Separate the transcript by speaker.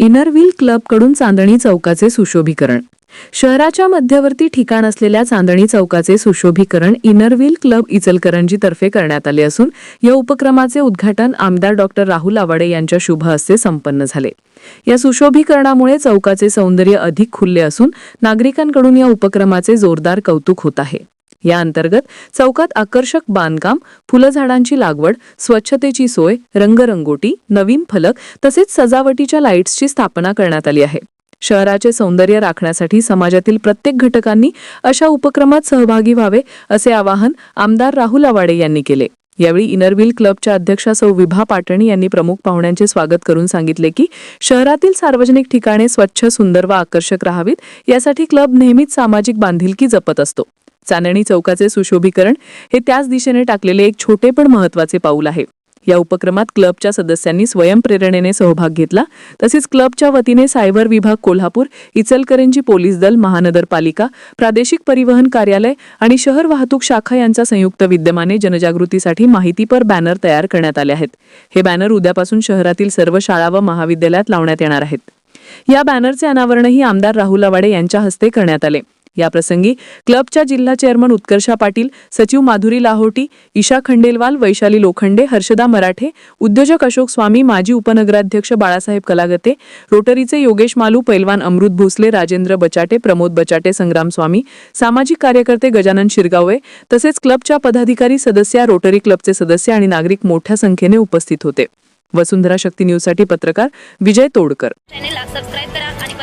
Speaker 1: Inner Wheel क्लबकडून चांदणी चौकाचे सुशोभीकरण. शहराच्या मध्यवर्ती ठिकाण असलेल्या चांदणी चौकाचे सुशोभीकरण इनरव्हील क्लब इचलकरंजीतर्फे करण्यात आले असून या उपक्रमाचे उद्घाटन आमदार डॉक्टर राहुल आवाडे यांच्या शुभ हस्ते संपन्न झाले. या सुशोभीकरणामुळे चौकाचे सौंदर्य अधिक खुलले असून नागरिकांकडून या उपक्रमाचे जोरदार कौतुक होत आहे. या अंतर्गत चौकात आकर्षक बांधकाम फुलझाडांची लागवड स्वच्छतेची सोय रंगरंगोटी नवीन फलक तसेच सजावटीच्या लाईट्सची स्थापना करण्यात आली आहे. शहराचे सौंदर्य राखण्यासाठी समाजातील प्रत्येक घटकांनी अशा उपक्रमात सहभागी व्हावे असे आवाहन आमदार राहुल आवाडे यांनी केले. यावेळी इनरव्हील क्लबच्या अध्यक्षा सौ विभा पाटणी यांनी प्रमुख पाहुण्यांचे स्वागत करून सांगितले की शहरातील सार्वजनिक ठिकाणे स्वच्छ सुंदर व आकर्षक राहावीत यासाठी क्लब नेहमीच सामाजिक बांधिलकी जपत असतो. चांदणी चौकाचे सुशोभीकरण हे त्याच दिशेने टाकलेले एक छोटे पण महत्त्वाचे पाऊल आहे. या उपक्रमात क्लबच्या सदस्यांनी स्वयंप्रेरणेने सहभाग घेतला. तसेच क्लबच्या वतीने सायबर विभाग कोल्हापूर इचलकरंजी पोलीस दल महानगरपालिका प्रादेशिक परिवहन कार्यालय आणि शहर वाहतूक शाखा यांचा संयुक्त विद्यमाने जनजागृतीसाठी माहितीपर बॅनर तयार करण्यात आले आहेत. हे बॅनर उद्यापासून शहरातील सर्व शाळा व महाविद्यालयात लावण्यात येणार आहेत. या बॅनरचे अनावरणही आमदार राहुल आवाडे यांच्या हस्ते करण्यात आले. याप्रसंगी क्लबच्या जिल्हा चेअरमन उत्कर्षा पाटील सचिव माधुरी लाहोटी ईशा खंडेलवाल वैशाली लोखंडे हर्षदा मराठे उद्योजक अशोक स्वामी माजी उपनगराध्यक्ष बाळासाहेब कलागते रोटरीचे योगेश मालू पैलवान अमृत भोसले राजेंद्र बचाटे प्रमोद बचाटे संग्राम स्वामी सामाजिक कार्यकर्ते गजानन शिरगावे तसेच क्लबच्या पदाधिकारी सदस्य रोटरी क्लबचे सदस्य आणि नागरिक मोठ्या संख्येने उपस्थित होते. वसुंधरा शक्ती न्यूजसाठी पत्रकार विजय तोडकर.
Speaker 2: चॅनेलला सबस्क्राईब करा आणि